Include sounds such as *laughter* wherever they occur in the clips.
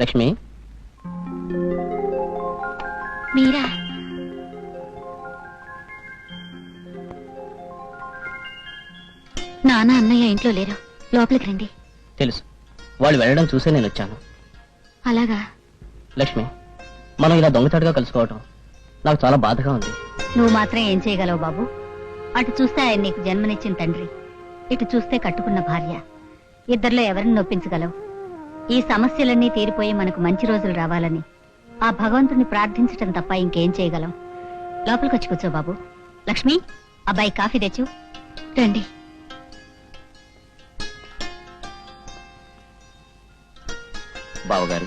లక్ష్మి? మీరా? నాన్న అన్నయ్య ఇంట్లో లేరు? లోపలికి రండి. తెలుసు. వాళ్ళు వెళ్ళడం చూసే నేను వచ్చాను. అలాగా? లక్ష్మి మనం ఇలా దొంగచాటుగా కలుసుకోవటం నాకు చాలా బాధగా ఉంది. నువ్వు మాత్రం ఏం చేయగలవు బాబు? అటు చూస్తే ఆయన నీకు జన్మనిచ్చిన తండ్రి ఇటు చూస్తే కట్టుకున్న భార్య. ఇద్దరిలో ఎవరిని నొప్పించగలవు? ఈ సమస్యలన్నీ తీరిపోయి మనకు మంచి రోజులు రావాలని. ఆ భగవంతుని ప్రార్థించటం తప్ప ఇంకేం చేయగలం. లోపలికి వచ్చి కూర్చో బాబు. లక్ష్మి అబ్బాయి కాఫీ తెచ్చు. రండి. బావగారు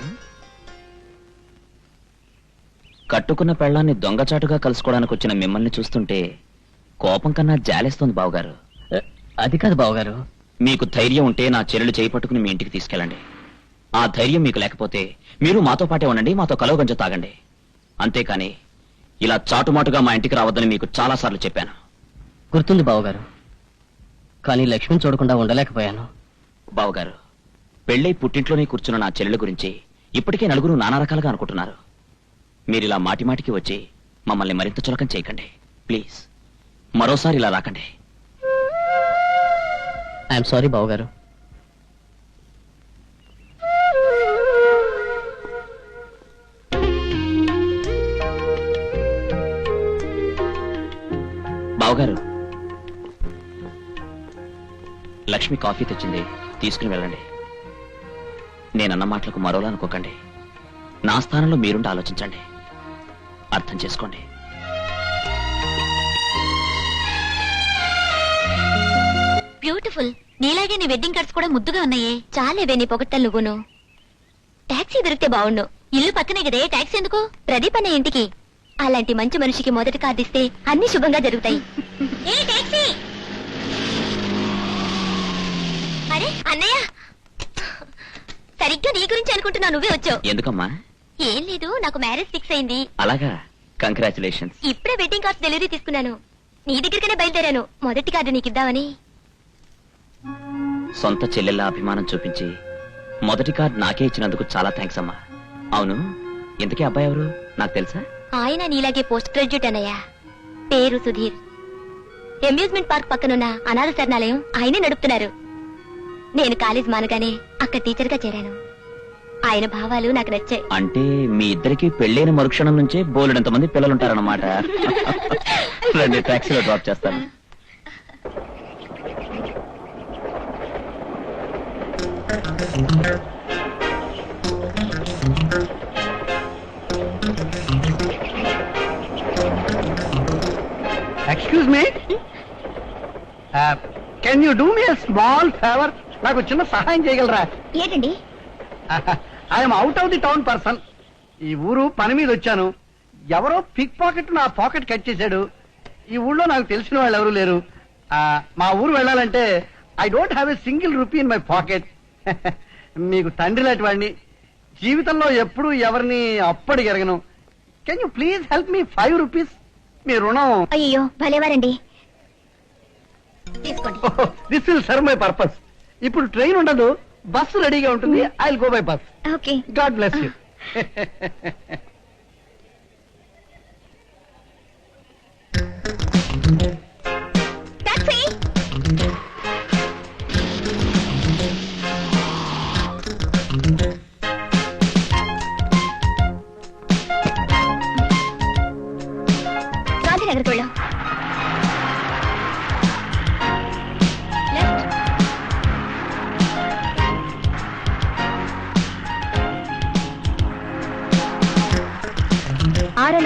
కట్టుకున్న పెళ్ళాన్ని దొంగచాటుగా కలుసుకోవడానికి వచ్చిన మిమ్మల్ని చూస్తుంటే కోపం కన్నా జాలేస్తోంది బావగారు. అది కాదు బావగారు. మీకు ధైర్యం ఉంటే నా చెల్లెలు చేయి పట్టుకుని మీ ఇంటికి తీసుకెళ్ళండి. ఆ ధైర్యం మీకు లేకపోతే మీరు మాతో పాటే ఉండండి మాతో కలవ గంజ తాగండి. అంతేకాని ఇలా చాటుమాటుగా మా ఇంటికి రావద్దని మీకు చాలా సార్లు చెప్పాను. గుర్తుంది బావగారు. కానీ లక్ష్మిని చూడకుండా ఉండలేకపోయాను. బావగారు పెళ్ళై పుట్టింట్లోనే కూర్చున్న నా చెల్లెల గురించి ఇప్పటికే నలుగురు నానా రకాలుగా అనుకుంటున్నారు. మీరు ఇలా మాటి మాటికి వచ్చి మమ్మల్ని మరింత చులకం చేయకండి. ప్లీజ్ మరోసారి ఇలా రాకండి. ఐఎమ్ సారీ బావగారు. బావగారు. లక్ష్మి కాఫీ తెచ్చింది తీసుకుని వెళ్ళండి. నేనన్న మాటలకు మరోలా అనుకోకండి. నా స్థానంలో మీరుండి ఆలోచించండి. అర్థం చేసుకోండి. బ్యూటిఫుల్ నీలాగే నీ వెడ్డింగ్ కార్డ్స్ కూడా ముద్దుగా ఉన్నాయే. చాలేవే నీ పొగట్టలు నువ్వును. టాక్సీ దొరికితే బాగుండు ఇల్లు పక్కనే కదే. టాక్సీ ఎందుకు? ప్రదీప్ అనే ఇంటికి. అలాంటి మంచి మనిషికి మొదటి కార్డు ఇస్తే అన్ని శుభంగా జరుగుతాయి. ఏ టాక్సీ! అరే అన్నయ్య! సరిగ్గా నీ గురించి అనుకుంటున్నా నువ్వే వచ్చావు. ఎందుకమ్మా? ఏం లేదు నాకు మ్యారేజ్ ఫిక్స్ అయింది. అలాగా? కంగ్రాచులేషన్స్ ఇప్పుడే వెడ్డింగ్ కార్డ్స్ డెలివరీ తీసుకున్నాను. నీ దగ్గరికనే బయలుదేరాను. మొదటి కార్డు నీకు ఇద్దామని. సొంత చెల్లెళ్ళ అభిమానం చూపించి మొదటి కార్డ్ నాకే ఇచ్చినందుకు చాలా థ్యాంక్స్ అమ్మా. అవును? ఇంతకీ అబ్బాయి ఎవరు? నాకు తెలుసా? ఆయన నీలాగే పోస్ట్ గ్రాడ్యుయేట్ అన్నయ్య. పేరు సుధీర్. అమ్యూజ్మెంట్ పార్క్ పక్కనున్న అనాథ శరణాలయం ఆయనే నడుపుతున్నారు. నేను కాలేజ్ మానగానే అక్కడ టీచర్గా చేరాను. ఆయన భావాలు నాకు నచ్చాయి. అంటే మీ ఇద్దరికి పెళ్ళైన మరుక్షణం నుంచే బోలెడంత మంది పిల్లలు ఉంటారన్నమాట *laughs* రండి టాక్సీలో డ్రాప్ చేస్తాను. Excuse me can you do me small favour నాకు చిన్న సహాయం చేయగలరా? ఏంటండి? I'm out of the town person ఈ ఊరు పని మీద వచ్చాను. ఎవరో పిక్ పాకెట్ నా పాకెట్ కట్ చేశాడు. ఈ ఊళ్ళో నాకు తెలిసిన వాళ్ళు ఎవరు లేరు. ఆ, మా ఊరు వెళ్ళాలంటే I don't have a single rupee in my pocket మీకు తండ్రి లాంటి వాడిని. జీవితంలో ఎప్పుడూ ఎవరిని అప్పటి ఎరగను. Can you please help me five rupees మీ రుణం. అయ్యో భలేవారండి. తీసుకోండి. This will serve my purpose ఇప్పుడు ట్రైన్ ఉండదు బస్సు రెడీగా ఉంటుంది I will go by bus okay. God bless you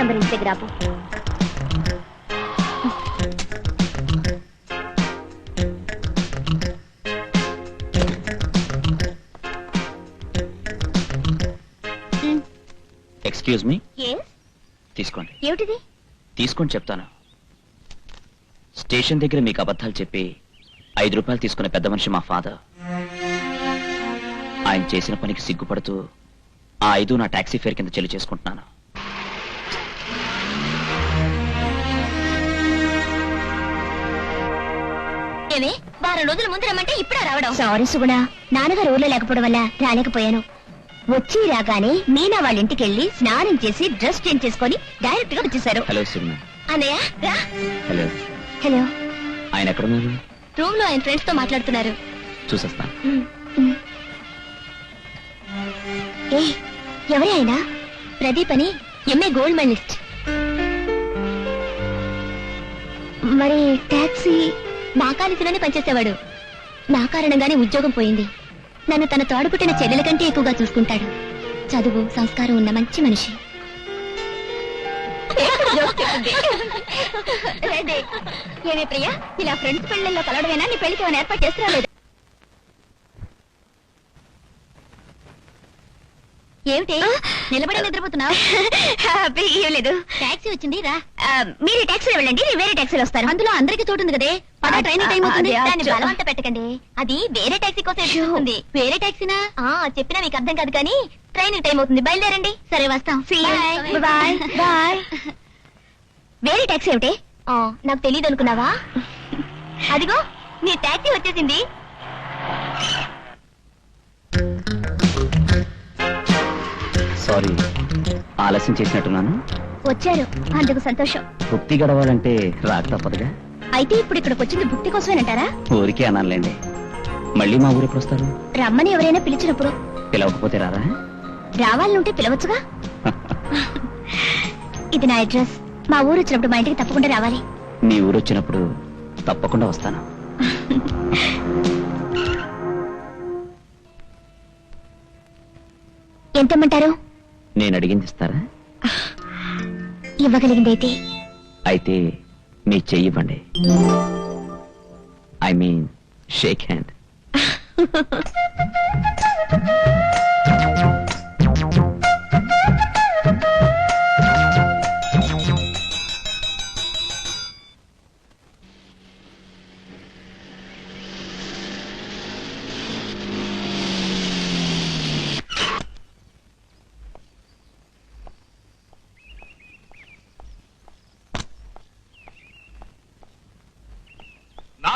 number ఇంటి దగ్గర ఆపు. Excuse me Yes? తీసుకోండి. ఏమిటిది? తీసుకొని చెప్తాను. స్టేషన్ దగ్గర మీకు అబద్ధాలు చెప్పి ఐదు రూపాయలు తీసుకున్న పెద్ద మనిషి మా ఫాదర్. ఆయన చేసిన పనికి సిగ్గుపడుతూ ఆ ఐదు నా టాక్సీ ఫేర్ కింద చెల్లి చేసుకుంటున్నాను. వారం రోజుల ముందు రమ్మంటే ఇప్పుడే రావడం. సారీ సుగుణ. నాన్నగారు ఊర్లో లేకపోవడం వల్ల రాలేకపోయాను. వచ్చి రాగానే మీనా వాళ్ళ ఇంటికి వెళ్ళి స్నానం చేసి డ్రెస్ చేంజ్ చేసుకొని డైరెక్ట్గా వచ్చేసారు. హలో అన్నయ్య రా. హలో. హలో. ఆయన రూమ్లో ఆయన ఫ్రెండ్స్తో మాట్లాడుతున్నారు. చూసేస్తాను. ఏ ఎవరి ఆయన? ప్రదీప్ అని ఎంఏ గోల్డ్ మెడలిస్ట్ మరి టాక్సీ నా కాలేజీలోనే పనిచేసేవాడు. నా కారణంగానే ఉద్యోగం పోయింది. నన్ను తన తోడుపుట్టిన చెల్లెల కంటే ఎక్కువగా చూసుకుంటాడు. చదువు సంస్కారం ఉన్న మంచి మనిషి. ఏమే ప్రియా ఇలా ఫ్రెండ్స్ పెళ్ళల్లో కలవడమేనా? నీ పెళ్ళికి ఏమైనా ఏర్పాటు చేస్తున్నా ఏమిటి? నిలబడి నిద్రపోతున్నావు? *laughs* ఏం లేదు. టాక్సీ వచ్చింది రా. మీరు టాక్సీలో వెళ్ళండి నేను వేరే టాక్సీలో వస్తాను. అందులో అందరికి చోటు ఉంది కదే. పద ట్రైన్ టైం అవుతుంది. దాన్ని బలవంత పెట్టకండి. అది వేరే టాక్సీ కోసం ఎదురుస్తుంది. వేరే టాక్సీనా? ఆ చెప్పినా మీకు అర్థం కాదు కానీ ట్రైన్ టైం అవుతుంది. బయలుదేరండి. సరే వస్తాం. బాయ్. బాయ్ *laughs* వేరే టాక్సీ ఏమిటి? నాకు తెలియదు అనుకున్నావా? *laughs* అదిగో నీ టాక్సీ వచ్చేసింది. సారీ. ఆలస్యం చేసినట్టున్నాను. వచ్చారు. అందుకు సంతోషం. తృప్తి గడవాలంటే రాక తప్పదుగా. అయితే ఇప్పుడు ఇక్కడికి వచ్చింది భుక్తి కోసమేనంటారా? ఊరికే అనాలండి మళ్ళీ మా ఊరు ఎప్పుడు వస్తారు? రమ్మని ఎవరైనా పిలిచినప్పుడు. పిలవకపోతే రారా? రావాలనుంటే పిలవచ్చుగా? *laughs* ఇది నా అడ్రస్. మా ఊరు వచ్చినప్పుడు మా ఇంటికి తప్పకుండా రావాలి. మీ ఊరు వచ్చినప్పుడు తప్పకుండా వస్తాను. *laughs* ఎంతమంటారు? నేను అడిగింది ఇస్తారా ఇవ్వగలిగిందైతే? అయితే మీ చెయ్యి ఇవ్వండి. I mean shake hand. *laughs*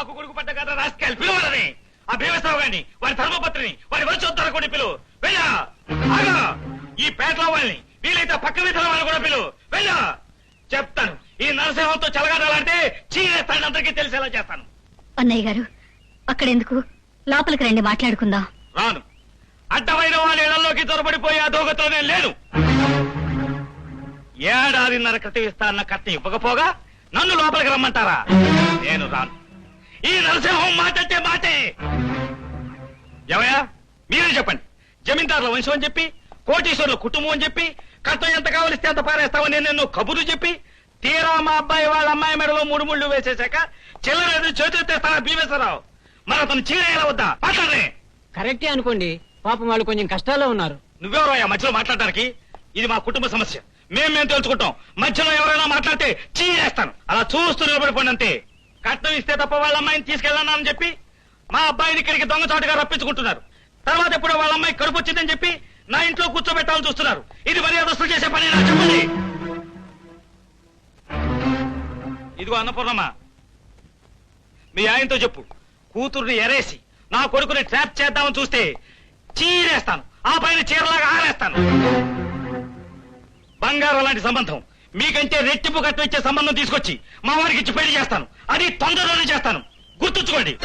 నాకు కొడుకు పడ్డ కదా రాస్కెల్ పిలువలని ఆ భీమేశ్వరరావు గారిని వారి ధర్మపత్రిని వారి వంశోత్తర కూడా పిలువు వెళ్ళా. ఆగా. ఈ పేటలో వాళ్ళని వీలైతే పక్క వీధుల వాళ్ళని కూడా పిలువు వెళ్ళా. చెప్తాను. ఈ నరసింహంతో చెలగాడాలంటే చీరేస్తాను అందరికీ తెలిసేలా చేస్తాను. అన్నయ్య గారు అక్కడెందుకు? లోపలికి రండి మాట్లాడుకుందాం. రాను. అడ్డమైన వాళ్ళ ఇళ్ళలోకి దొరబడిపోయి ఆ దోగతో నేను లేను. ఏడాదిన్నర క్రితం ఇస్తాన్న కత్తి ఇవ్వకపోగా నన్ను లోపలికి రమ్మంటారా? నేను రాను. ఈ నరసింహం మాటంటే మాటే. ఎవయా మీరే చెప్పండి. జమీందారుల వంశం అని చెప్పి కోటీశ్వరుల కుటుంబం అని చెప్పి కష్టం ఎంత కావలిస్తే అంత పారేస్తామని నేను కబుర్లు చెప్పి తీరా మా అబ్బాయి వాళ్ళ అమ్మాయి మెడలో మూడు ముళ్ళు వేసేశాక చిల్లర చేతులు తెస్తానా భీమేశ్వరరావు? మరి అతను చీరేయాల వద్దా? మాట్లాడరే. కరెక్టే అనుకోండి. పాపం వాళ్ళు కొంచెం కష్టాల్లో ఉన్నారు. నువ్వెవరయ్యా మధ్యలో మాట్లాడడానికి ఇది మా కుటుంబ సమస్య. మేం మేము తెలుసుకుంటాం మధ్యలో ఎవరైనా మాట్లాడితే చీరేస్తాను. అలా చూస్తూ నిలబడిపోండి అంతే. కట్నం ఇస్తే తప్ప వాళ్ళ అమ్మాయిని తీసుకెళ్ళానని చెప్పి మా అబ్బాయిని ఇక్కడికి దొంగచాటుగా రప్పించుకుంటున్నారు. తర్వాత ఎప్పుడో వాళ్ళ అమ్మాయి కడుపు వచ్చిందని చెప్పి నా ఇంట్లో కూర్చోబెట్టాలని చూస్తున్నారు. ఇది మర్యాదస్తులు చేసే పని నా చెప్పండి. ఇదిగో అన్నపూర్ణమ్మ మీ ఆయనతో చెప్పు. కూతుర్ని ఎరేసి నా కొడుకుని ట్రాప్ చేద్దామని చూస్తే చీరేస్తాను. ఆ పైన చీరలాగా ఆరేస్తాను. బంగారం లాంటి సంబంధం. మీకంటే రెట్టింపు కట్నం ఇచ్చే సంబంధం తీసుకొచ్చి మా వారికి ఇచ్చి పెళ్ళి చేస్తాను. అది తొందరలోనే చేస్తాను. గుర్తుంచుకోండి.